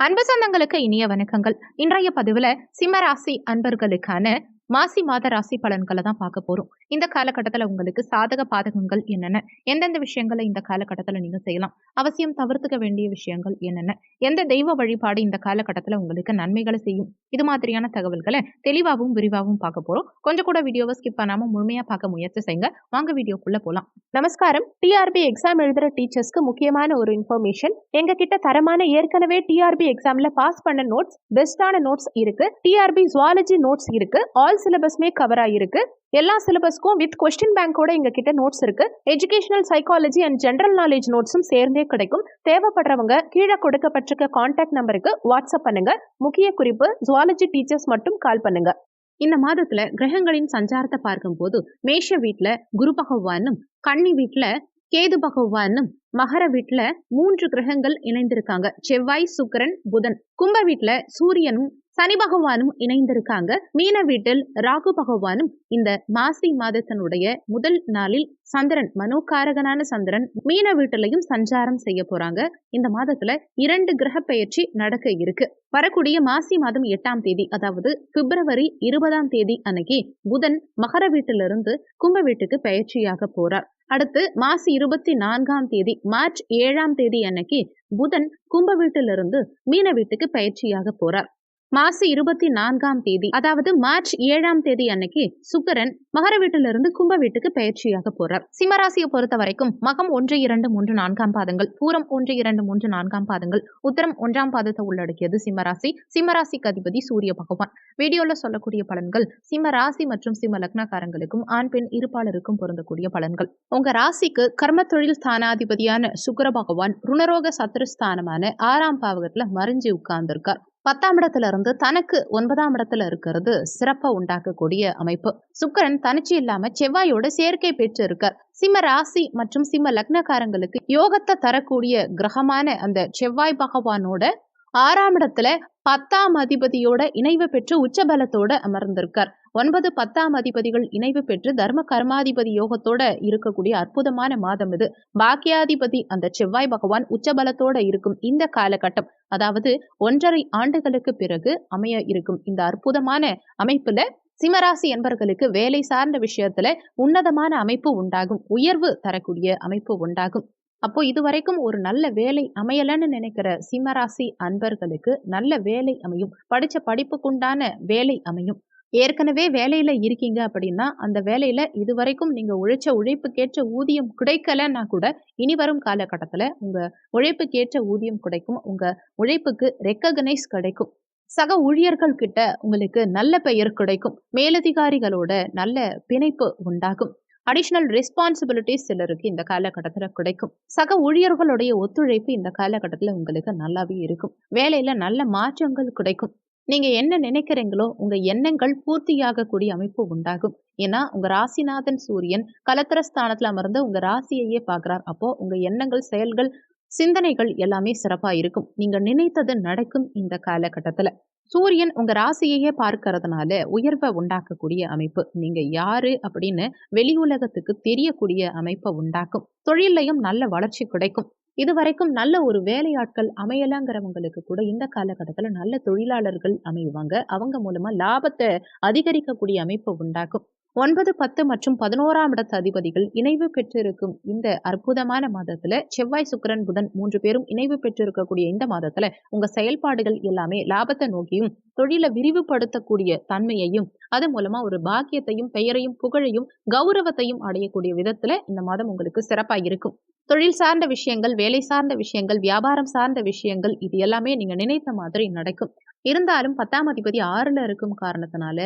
அன்பு சொந்தங்களுக்கு இனிய வணக்கங்கள். இன்றைய பதிவில் சிம்மராசி அன்பர்களுக்கான மாசி மாத ராசி பலன்களை தான் பார்க்க போறோம். இந்த காலகட்டத்தில் உங்களுக்கு சாதக பாதகங்கள் என்னென்ன? எந்தெந்த விஷயங்களை இந்த காலகட்டத்தில் நீங்க செய்யலாம்? அவசியம் தவிர்த்துக்க வேண்டிய விஷயங்கள் என்னென்ன? எந்த தெய்வ வழிபாடு இந்த காலகட்டத்தில் உங்களுக்கு நன்மைகளை செய்யும்? இது மாதிரியான தகவல்களை தெளிவாகவும் விரிவாகவும் பார்க்க போறோம். கொஞ்சம் கூட வீடியோவை ஸ்கிப் பண்ணாம முழுமையா பார்க்க முயற்சி செய்யுங்க. வாங்க வீடியோக்குள்ள போலாம். நமஸ்காரம். டிஆர்பி எக்ஸாம் எழுதுற டீச்சர்ஸ்க்கு முக்கியமான ஒரு இன்ஃபர்மேஷன் எங்க கிட்ட தரமான ஏற்கனவே டிஆர்பி எக்ஸாம்ல பாஸ் பண்ண நோட்ஸ் பெஸ்டான நோட்ஸ் இருக்கு. டிஆர்பி ஜுவாலஜி நோட்ஸ் இருக்கு. ஆல் சிலபஸ்மே கவர் ஆகிருக்கு எல்லா சிலபஸ்க்கும் வித் கொஸ்டின் பேங்கோட எங்க கிட்ட நோட்ஸ் இருக்கு educational psychology and general knowledge நோட்ஸும் சேர்ந்தே கிடைக்கும். தேவைப்படுறவங்க கீழே கொடுக்கப்பட்டிருக்க கான்டாக்ட் நம்பருக்கு வாட்ஸ்அப் பண்ணுங்க. முக்கிய குறிப்பு ஜுவாலஜி டீச்சர்ஸ் மட்டும் கால் பண்ணுங்க. இந்த மாதத்துல கிரகங்களின் சஞ்சாரத்தை பார்க்கும்போது மேஷ வீட்ல குரு பகவானும் கன்னி வீட்டுல கேது பகவானும் மகர வீட்டுல மூன்று கிரகங்கள் இணைந்திருக்காங்க. செவ்வாய் சுக்கரன் புதன். கும்ப வீட்டுல சூரியனும் சனி பகவானும் இணைந்திருக்காங்க. மீன வீட்டில் ராகு பகவானும் இந்த மாசி மாதத்தினுடைய முதல் நாளில் சந்திரன் மனோகாரகனான சந்திரன் மீன வீட்டிலையும் சஞ்சாரம் செய்ய போறாங்க. இந்த மாதத்துல இரண்டு கிரக பெயர்ச்சி நடக்க இருக்கு. வரக்கூடிய மாசி மாதம் எட்டாம் தேதி அதாவது பிப்ரவரி இருபதாம் தேதி அன்னைக்கு புதன் மகர வீட்டிலிருந்து கும்ப வீட்டுக்கு பெயர்ச்சியாக போறார். அடுத்து மாசி இருபத்தி நான்காம் தேதி மார்ச் ஏழாம் தேதி அன்னைக்கு புதன் கும்ப வீட்டிலிருந்து மீன வீட்டுக்கு பயிற்சியாக போறார். மாசி இருபத்தி நான்காம் தேதி அதாவது மார்ச் ஏழாம் தேதி அன்னைக்கு சுக்கரன் மகர வீட்டிலிருந்து கும்ப வீட்டுக்கு பயிற்சியாக போறார். சிம்மராசியை பொறுத்த வரைக்கும் மகம் ஒன்று இரண்டு மூன்று நான்காம் பாதங்கள் பூரம் ஒன்று இரண்டு மூன்று நான்காம் பாதங்கள் உத்தரம் ஒன்றாம் பாதத்தை உள்ளடக்கியது சிம்மராசி சிம்மராசிக்கு அதிபதி சூரிய பகவான். வீடியோல சொல்லக்கூடிய பலன்கள் சிம்ம ராசி மற்றும் சிம்ம லக்னக்காரங்களுக்கும் ஆண் பெண் இருப்பாளருக்கும் பொருந்தக்கூடிய பலன்கள். உங்க ராசிக்கு கர்ம தொழில் ஸ்தானாதிபதியான சுக்கர பகவான் ருணரோக சத்ருஸ்தானமான ஆறாம் பாவகத்துல மறைஞ்சு உட்கார்ந்திருக்கார். பத்தாம் இடத்துல இருந்து தனக்கு ஒன்பதாம் இடத்துல இருக்கிறது சிறப்பை உண்டாக்கக்கூடிய அமைப்பு. சுக்கரன் தனிச்சு இல்லாம செவ்வாயோட சேர்க்கை பெற்று இருக்கார் சிம்ம ராசி மற்றும் சிம்ம லக்னக்காரங்களுக்கு யோகத்தை தரக்கூடிய கிரகமான அந்த செவ்வாய் பகவானோட ஆறாம் இடத்துல பத்தாம் அதிபதியோட இணைவு பெற்று உச்சபலத்தோட அமர்ந்திருக்கார். ஒன்பது பத்தாம் அதிபதிகள் இணைவு பெற்று தர்ம கர்மாதிபதி யோகத்தோட இருக்கக்கூடிய அற்புதமான மாதம் இது. பாக்கியாதிபதி அந்த செவ்வாய் பகவான் உச்சபலத்தோட இருக்கும் இந்த காலகட்டம். அதாவது ஒன்றரை ஆண்டுகளுக்கு பிறகு அமைய இருக்கும் இந்த அற்புதமான அமைப்புல சிம்மராசி என்பர்களுக்கு வேலை சார்ந்த விஷயத்துல உன்னதமான அமைப்பு உண்டாகும். உயர்வு தரக்கூடிய அமைப்பு உண்டாகும். அப்போ இதுவரைக்கும் ஒரு நல்ல வேலை அமையலன்னு நினைக்கிற சிம்மராசி அன்பர்களுக்கு நல்ல வேலை அமையும். படிச்ச படிப்புக்குண்டான வேலை அமையும். ஏற்கனவே வேலையில் இருக்கீங்க அப்படின்னா அந்த வேலையில் இதுவரைக்கும் நீங்கள் உழைச்ச உழைப்புக்கேற்ற ஊதியம் கிடைக்கலன்னா கூட இனி வரும் காலகட்டத்தில் உங்கள் உழைப்புக்கேற்ற ஊதியம் கிடைக்கும். உங்கள் உழைப்புக்கு ரெக்ககனைஸ் கிடைக்கும். சக ஊழியர்கள் கிட்ட உங்களுக்கு நல்ல பெயர் கிடைக்கும். மேலதிகாரிகளோட நல்ல பிணைப்பு உண்டாகும். அடிஷ்னல் ரெஸ்பான்சிபிலிட்டிஸ் சிலருக்கு இந்த காலகட்டத்தில் கிடைக்கும். சக ஊழியர்களுடைய ஒத்துழைப்பு இந்த காலகட்டத்தில் உங்களுக்கு நல்லாவே இருக்கும். வேலையில் நல்ல மாற்றங்கள் கிடைக்கும். நீங்க என்ன நினைக்கிறீங்களோ உங்க எண்ணங்கள் பூர்த்தியாகக்கூடிய அமைப்பு உண்டாகும். ஏன்னா உங்க ராசிநாதன் சூரியன் கலத்திரஸ்தானத்துல அமர்ந்து உங்க ராசியையே பார்க்கிறார். அப்போ உங்க எண்ணங்கள் செயல்கள் சிந்தனைகள் எல்லாமே சிறப்பா இருக்கும். நீங்க நினைத்தது நடக்கும் இந்த காலகட்டத்துல. சூரியன் உங்க ராசியையே பார்க்கறதுனால உயர்வை உண்டாக்கக்கூடிய அமைப்பு. நீங்க யாரு அப்படின்னு வெளி உலகத்துக்கு தெரியக்கூடிய அமைப்பை உண்டாக்கும். தொழிலையும் நல்ல வளர்ச்சி கிடைக்கும். இதுவரைக்கும் நல்ல ஒரு வேலையாட்கள் அமையலாங்கிறவங்களுக்கு கூட இந்த காலகட்டத்தில் நல்ல தொழிலாளர்கள் அமைவாங்க. அவங்க மூலமா லாபத்தை அதிகரிக்கக்கூடிய அமைப்பு உண்டாக்கும். ஒன்பது பத்து மற்றும் பதினோராம் இடத்து அதிபதிகள் இணைவு பெற்றிருக்கும் இந்த அற்புதமான மாதத்துல செவ்வாய் சுக்கரன் புதன் மூன்று பேரும் இணைவு பெற்றிருக்கக்கூடிய இந்த மாதத்துல உங்க செயல்பாடுகள் எல்லாமே லாபத்தை நோக்கியும் தொழிலை விரிவுபடுத்தக்கூடிய தன்மையையும் அது மூலமா ஒரு பாக்கியத்தையும் பெயரையும் புகழையும் கௌரவத்தையும் அடையக்கூடிய விதத்துல இந்த மாதம் உங்களுக்கு சிறப்பாக இருக்கும். தொழில் சார்ந்த விஷயங்கள் வேலை சார்ந்த விஷயங்கள் வியாபாரம் சார்ந்த விஷயங்கள் இது எல்லாமே நீங்க நினைத்த மாதிரி நடக்கும். இருந்தாலும் பத்தாம் அதிபதி ஆறுல இருக்கும் காரணத்தினால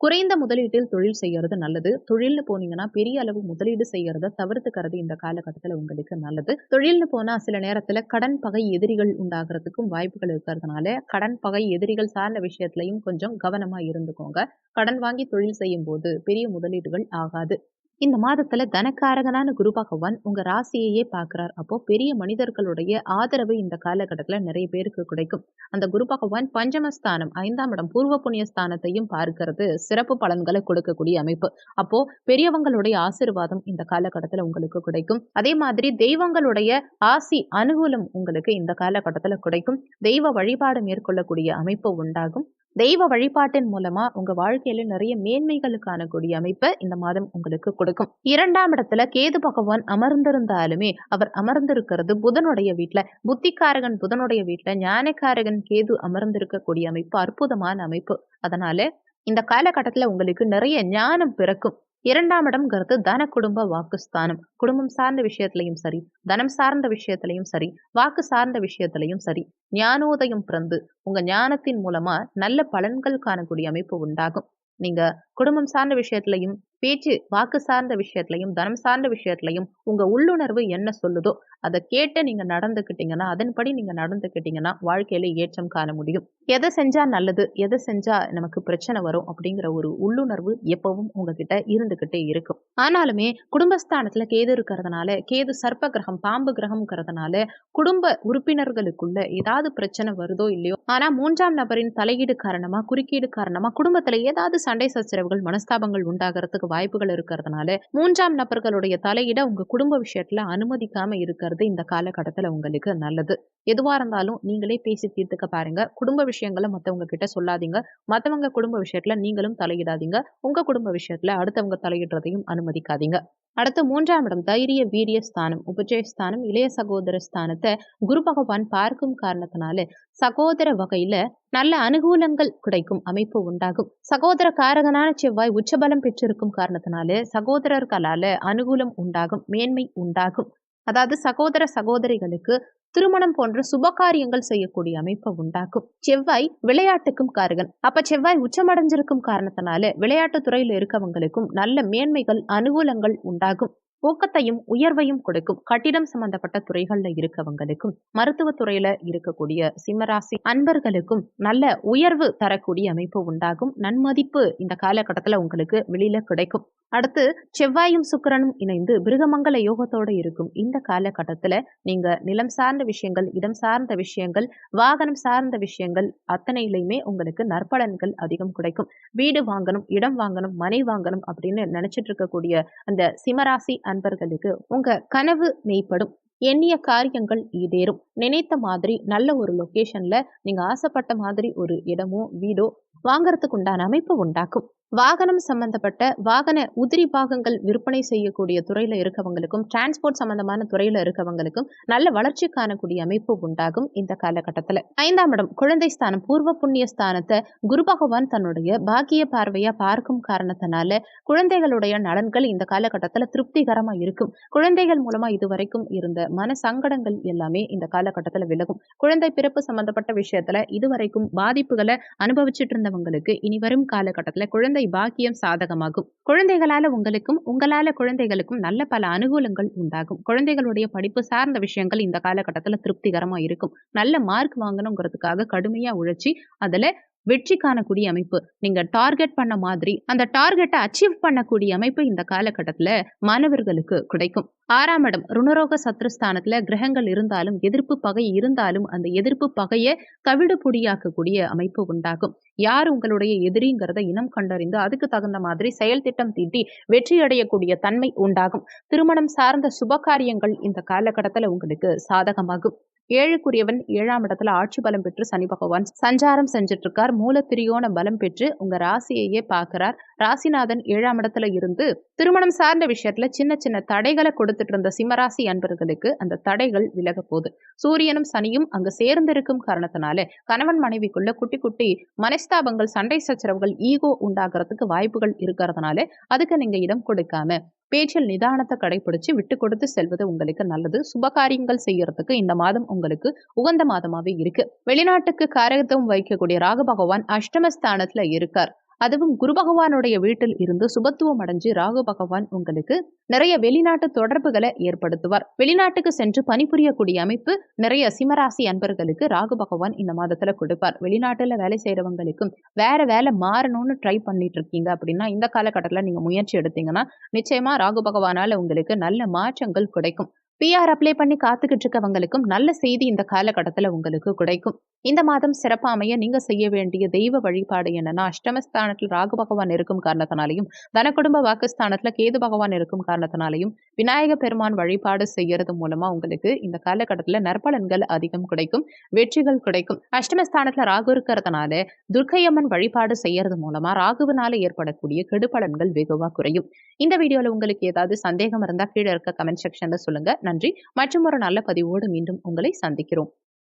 குறைந்த முதலீட்டில் தொழில் செய்யறது நல்லது. தொழில்னு போனீங்கன்னா பெரிய அளவு முதலீடு செய்யறத தவிர்த்துக்கிறது இந்த காலகட்டத்தில் உங்களுக்கு நல்லது. தொழில்னு போனா சில நேரத்துல கடன் பகை எதிரிகள் உண்டாகிறதுக்கும் வாய்ப்புகள் இருக்கிறதுனால கடன் பகை எதிரிகள் சார்ந்த விஷயத்திலையும் கொஞ்சம் கவனமா இருந்துக்கோங்க. கடன் வாங்கி தொழில் செய்யும் போது பெரிய முதலீடுகள் ஆகாது. இந்த மாதத்துல தனக்காரகனான குரு பகவான் உங்க ராசியையே பார்க்கிறார். அப்போ பெரிய மனிதர்களுடைய ஆதரவு இந்த காலகட்டத்துல நிறைய பேருக்கு கிடைக்கும். அந்த குரு பகவான் பஞ்சமஸ்தானம் ஐந்தாம் இடம் பூர்வ புண்ணிய ஸ்தானத்தையும் பார்க்கிறது. சிறப்பு பலன்களை கொடுக்கக்கூடிய அமைப்பு. அப்போ பெரியவங்களுடைய ஆசிர்வாதம் இந்த காலகட்டத்துல உங்களுக்கு கிடைக்கும். அதே மாதிரி தெய்வங்களுடைய ஆசி அனுகூலம் உங்களுக்கு இந்த காலகட்டத்துல கிடைக்கும். தெய்வ வழிபாடு மேற்கொள்ளக்கூடிய அமைப்பு உண்டாகும். தெய்வ வழிபாட்டின் மூலமா உங்க வாழ்க்கையில நிறைய மேன்மைகளுக்கான கூடிய அமைப்பை இந்த மாதம் உங்களுக்கு கொடுக்கும். இரண்டாம் இடத்துல கேது பகவான் அமர்ந்திருந்தாலுமே அவர் அமர்ந்திருக்கிறது புதனுடைய வீட்டுல புத்திக்காரகன் புதனுடைய வீட்டுல ஞானக்காரகன் கேது அமர்ந்திருக்கக்கூடிய அமைப்பு அற்புதமான அமைப்பு. அதனால இந்த காலகட்டத்துல உங்களுக்கு நிறைய ஞானம் பிறக்கும். இரண்டாம் இடம்ங்கிறது தன குடும்ப வாக்குஸ்தானம். குடும்பம் சார்ந்த விஷயத்திலையும் சரி தனம் சார்ந்த விஷயத்திலையும் சரி வாக்கு சார்ந்த விஷயத்திலையும் சரி ஞானோதயம் பிறந்து உங்க ஞானத்தின் மூலமா நல்ல பலன்கள் காணக்கூடிய அமைப்பு உண்டாகும். நீங்க குடும்பம் சார்ந்த விஷயத்திலையும் பேச்சு வாக்கு சார்ந்த விஷயத்திலையும் தனம் சார்ந்த விஷயத்திலையும் உங்க உள்ளுணர்வு என்ன சொல்லுதோ அதை கேட்டு நீங்க நடந்துக்கிட்டீங்கன்னா அதன்படி நீங்க நடந்துக்கிட்டீங்கன்னா வாழ்க்கையில ஏற்றம் காண முடியும். எதை செஞ்சா நல்லது எதை செஞ்சா நமக்கு பிரச்சனை வரும் அப்படிங்கிற ஒரு உள்ளுணர்வு எப்பவும் உங்ககிட்ட இருந்துகிட்டே இருக்கும். ஆனாலுமே குடும்பஸ்தானத்துல கேது இருக்கிறதுனால கேது சர்ப்ப கிரகம் பாம்பு கிரகம்ங்கிறதுனால குடும்ப உறுப்பினர்களுக்குள்ள ஏதாவது பிரச்சனை வருதோ இல்லையோ ஆனா மூன்றாம் நபரின் தலையீடு காரணமா குறுக்கீடு காரணமா குடும்பத்துல ஏதாவது சண்டை சச்சரவு சச்சரவுகள் மனஸ்தாபங்கள் உண்டாகிறதுக்கு வாய்ப்புகள் இருக்கிறதுனால மூன்றாம் நபர்களுடைய தலையிட உங்க குடும்ப விஷயத்துல அனுமதிக்காம இருக்கிறது இந்த காலகட்டத்துல உங்களுக்கு நல்லது. எதுவா இருந்தாலும் நீங்களே பேசி தீர்த்துக்க பாருங்க. குடும்ப விஷயங்களை மத்தவங்க கிட்ட சொல்லாதீங்க. மத்தவங்க குடும்ப விஷயத்துல நீங்களும் தலையிடாதீங்க. உங்க குடும்ப விஷயத்துல அடுத்தவங்க தலையிடுறதையும் அனுமதிக்காதீங்க. அடுத்து மூன்றாம் இடம் தைரிய வீரிய ஸ்தானம் உபஜய ஸ்தானம் இளைய சகோதர ஸ்தானத்தை குரு பகவான் பார்க்கும் காரணத்தினால சகோதர வகையில நல்ல அனுகூலங்கள் கிடைக்கும் அமைப்பு உண்டாகும். சகோதர காரகனான செவ்வாய் உச்சபலம் பெற்றிருக்கும் காரணத்தினால சகோதரர்களால அனுகூலம் உண்டாகும் மேன்மை உண்டாகும். அதாவது சகோதர சகோதரிகளுக்கு திருமணம் போன்ற சுபகாரியங்கள் செய்யக்கூடிய அமைப்பை உண்டாக்கும். செவ்வாய் விளையாட்டுக்கும் காரகன். அப்ப செவ்வாய் உச்சமடைஞ்சிருக்கும் காரணத்தினால விளையாட்டு துறையில இருக்கவங்களுக்கும் நல்ல மேன்மைகள் அனுகூலங்கள் உண்டாகும். ஊக்கத்தையும் உயர்வையும் கொடுக்கும். கட்டிடம் சம்பந்தப்பட்ட துறைகள்ல இருக்கவங்களுக்கும் மருத்துவ துறையில இருக்கக்கூடிய சிம்மராசி அன்பர்களுக்கும் நல்ல உயர்வு தரக்கூடிய அமைப்பு உண்டாகும். நன்மதிப்பு இந்த காலகட்டத்துல உங்களுக்கு வெளியில கிடைக்கும். அடுத்து செவ்வாயும் சுக்கிரனும் இணைந்து பிருகமங்கல யோகத்தோடு இருக்கும். இந்த காலகட்டத்தில் நீங்கள் நிலம் சார்ந்த விஷயங்கள் இடம் சார்ந்த விஷயங்கள் வாகனம் சார்ந்த விஷயங்கள் அத்தனையிலையுமே உங்களுக்கு நற்பலன்கள் அதிகம் கிடைக்கும். வீடு வாங்கணும் இடம் வாங்கணும் மனை வாங்கணும் அப்படின்னு நினைச்சிட்டு இருக்கக்கூடிய அந்த சிமராசி அன்பர்களுக்கு உங்கள் கனவு மெய்ப்படும். எண்ணிய காரியங்கள் ஈடேறும். நினைத்த மாதிரி நல்ல ஒரு லொக்கேஷனில் நீங்கள் ஆசைப்பட்ட மாதிரி ஒரு இடமோ வீடோ வாங்கறதுக்கு உண்டான அமைப்பு உண்டாக்கும். வாகனம் சம்பந்தப்பட்ட வாகன உதிரி பாகங்கள் விற்பனை செய்யக்கூடிய துறையில இருக்கவங்களுக்கும் டிரான்ஸ்போர்ட் சம்பந்தமான துறையில இருக்கவங்களுக்கும் நல்ல வளர்ச்சி காணக்கூடிய அமைப்பு உண்டாகும் இந்த காலகட்டத்துல. ஐந்தாம் இடம் குழந்தை ஸ்தானம் பூர்வ புண்ணிய ஸ்தானத்தை குரு பகவான் தன்னுடைய பாக்கிய பார்வையா பார்க்கும் காரணத்தினால குழந்தைகளுடைய நலன்கள் இந்த காலகட்டத்துல திருப்திகரமா இருக்கும். குழந்தைகள் மூலமா இதுவரைக்கும் இருந்த மன சங்கடங்கள் எல்லாமே இந்த காலகட்டத்துல விலகும். குழந்தை பிறப்பு சம்பந்தப்பட்ட விஷயத்துல இதுவரைக்கும் பாதிப்புகளை அனுபவிச்சுட்டு இருந்தவங்களுக்கு இனி வரும் காலகட்டத்துல குழந்தை பாக்கியம் சாதகமாகும். குழந்தைகளால உங்களுக்கும் உங்களால குழந்தைகளுக்கும் நல்ல பல அனுகூலங்கள் உண்டாகும். குழந்தைகளுடைய படிப்பு சார்ந்த விஷயங்கள் இந்த காலகட்டத்தில் திருப்திகரமா இருக்கும். நல்ல மார்க் வாங்கணுங்கிறதுக்காக கடுமையா உழைச்சி அதுல வெற்றி காணக்கூடிய அமைப்பு. நீங்க டார்கெட் பண்ண மாதிரி அந்த டார்கெட்டை அச்சீவ் பண்ணக்கூடிய அமைப்பு இந்த காலகட்டத்துல மாணவர்களுக்கு கிடைக்கும். ஆறாம் இடம் ருணரோக சத்ருஸ்தானத்துல கிரகங்கள் இருந்தாலும் எதிர்ப்பு பகை இருந்தாலும் அந்த எதிர்ப்பு பகையை தவிடு பொடியாக்கக்கூடிய அமைப்பு உண்டாகும். யார் உங்களுடைய எதிரிங்கிறத இனம் கண்டறிந்து அதுக்கு தகுந்த மாதிரி செயல் திட்டம் தீட்டி வெற்றி அடையக்கூடிய தன்மை உண்டாகும். திருமணம் சார்ந்த சுபகாரியங்கள் இந்த காலகட்டத்தில் உங்களுக்கு சாதகமாகும். ஏழுக்குரியவன் ஏழாம் இடத்துல ஆட்சி பலம் பெற்று சனி பகவான் சஞ்சாரம் செஞ்சுட்டு இருக்கார் மூலத்திரியோன பலம் பெற்று உங்க ராசியையே பார்க்கிறார். ராசிநாதன் ஏழாம் இடத்துல இருந்து திருமணம் சார்ந்த விஷயத்துல சின்ன சின்ன தடைகளை கொடுத்துட்டு இருந்த சிம்மராசி அன்பர்களுக்கு அந்த தடைகள் விலக போகுது. சூரியனும் சனியும் அங்க சேர்ந்திருக்கும் காரணத்தினால கணவன் மனைவிக்குள்ள குட்டி குட்டி மனஸ்தாபங்கள் சண்டை சச்சரவுகள் ஈகோ உண்டாகிறதுக்கு வாய்ப்புகள் இருக்கிறதுனால அதுக்கு நீங்க இடம் கொடுக்காம பேச்சில் நிதானத்தை கடைபிடிச்சு விட்டு கொடுத்து செல்வது உங்களுக்கு நல்லது. சுபகாரியங்கள் செய்யறதுக்கு இந்த மாதம் உங்களுக்கு உகந்த மாதமாவே இருக்கு. வெளிநாட்டுக்கு காரகத்துவம் வைக்கக்கூடிய ராகு பகவான் அஷ்டமஸ்தானத்துல இருக்கார். அதுவும் குரு பகவானுடைய வீட்டில் இருந்து சுபத்துவம் அடைஞ்சு ராகு பகவான் உங்களுக்கு நிறைய வெளிநாட்டு தொடர்புகளை ஏற்படுத்துவார். வெளிநாட்டுக்கு சென்று பணிபுரியக்கூடிய அமைப்பு நிறைய சிம்மராசி அன்பர்களுக்கு ராகு பகவான் இந்த மாதத்துல கொடுப்பார். வெளிநாட்டுல வேலை செய்யறவங்களுக்கும் வேற வேலை மாறணும்னு ட்ரை பண்ணிட்டு இருக்கீங்க அப்படின்னா இந்த காலகட்டத்தில் நீங்க முயற்சி எடுத்தீங்கன்னா நிச்சயமா ராகு பகவானால உங்களுக்கு நல்ல மாற்றங்கள் கிடைக்கும். பிஆர் அப்ளை பண்ணி காத்துக்கிட்டு இருக்கவங்களுக்கும் நல்ல செய்தி இந்த காலகட்டத்தில் உங்களுக்கு கிடைக்கும். இந்த மாதம் சிறப்பாக அமைய நீங்க செய்ய வேண்டிய தெய்வ வழிபாடு என்னன்னா அஷ்டமஸ்தானத்தில் ராகு பகவான் இருக்கும் காரணத்தினாலையும் தன குடும்ப வாக்குஸ்தானத்துல கேது பகவான் இருக்கும் காரணத்தினாலையும் விநாயக பெருமான் வழிபாடு செய்யறது மூலமா உங்களுக்கு இந்த காலகட்டத்தில் நற்பலன்கள் அதிகம் கிடைக்கும் வெற்றிகள் கிடைக்கும். அஷ்டமஸ்தானத்துல ராகு இருக்கிறதுனால துர்க்கையம்மன் வழிபாடு செய்யறது மூலமா ராகுவினால ஏற்படக்கூடிய கெடுபலன்கள் வெகுவா குறையும். இந்த வீடியோல உங்களுக்கு ஏதாவது சந்தேகம் இருந்தா கீழே இருக்க கமெண்ட் செக்ஷன்ல சொல்லுங்க. நன்றி. மற்றும் ஒரு நல்ல பதிவோடு மீண்டும் உங்களை சந்திக்கிறோம்.